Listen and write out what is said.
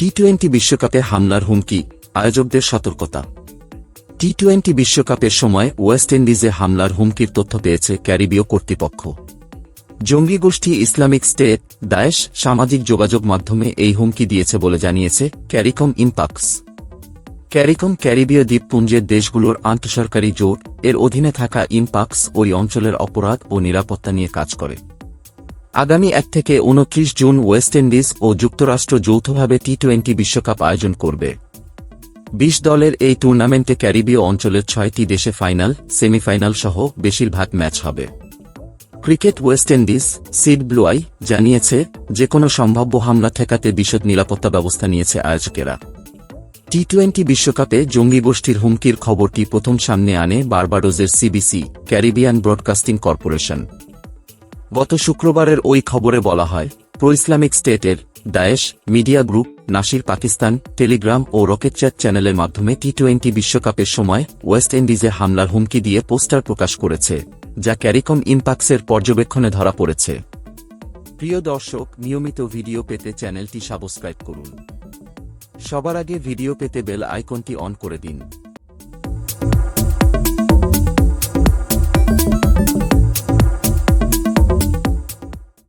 T twenty বিশ্বকাপে হামলার হুমকি, আয়োজকদের সতর্কতা। টি টোয়েন্টি বিশ্বকাপের সময় ওয়েস্ট ইন্ডিজে হামলার হুমকির তথ্য পেয়েছে ক্যারিবীয় কর্তৃপক্ষ। জঙ্গি গোষ্ঠী ইসলামিক স্টেট, দায়েশ, সামাজিক যোগাযোগ মাধ্যমে এই হুমকি দিয়েছে বলে জানিয়েছে ক্যারিকম ইম্পাক্স ক্যারিকম ক্যারিবীয় দ্বীপপুঞ্জের দেশগুলোর আন্তঃসরকারি জোট, এর অধীনে থাকা ইম্পাক্স ওই অঞ্চলের অপরাধ ও নিরাপত্তা নিয়ে কাজ করে। আগামী এক থেকে উনত্রিশ জুন ওয়েস্ট ইন্ডিজ ও যুক্তরাষ্ট্র যৌথভাবে টি টোয়েন্টি বিশ্বকাপ আয়োজন করবে। বিশ দলের এই টুর্নামেন্টে ক্যারিবীয় অঞ্চলের ছয়টি দেশে ফাইনাল, সেমিফাইনাল সহ বেশিরভাগ ম্যাচ হবে। ক্রিকেট ওয়েস্ট ইন্ডিজ, সিড ব্লুয়াই জানিয়েছে যে কোনো সম্ভাব্য হামলা ঠেকাতে বিশদ নিরাপত্তা ব্যবস্থা নিয়েছে আয়োজকেরা। টি টোয়েন্টি বিশ্বকাপে জঙ্গি গোষ্ঠীর হুমকির খবরটি প্রথম সামনে আনে বার্বাডোজের সিবিসি, ক্যারিবিয়ান ব্রডকাস্টিং কর্পোরেশন। গত শুক্রবারের ওই খবরে বলা হয় প্রো ইসলামিক স্টেটের Daesh, media group, Nasir Pakistan, Telegram ও রকেট চ্যাট চ্যানেলের মাধ্যমে টি টোয়েন্টি বিশ্বকাপের সময় ওয়েস্ট ইন্ডিজে হামলার হুমকি দিয়ে পোস্টার প্রকাশ করেছে, যা ক্যারিকম ইম্পাক্সের পর্যবেক্ষণে ধরা পড়েছে। প্রিয় দর্শক, নিয়মিত ভিডিও পেতে চ্যানেলটি সাবস্ক্রাইব করুন। সবার আগে ভিডিও পেতে বেল আইকনটি অন করে দিন।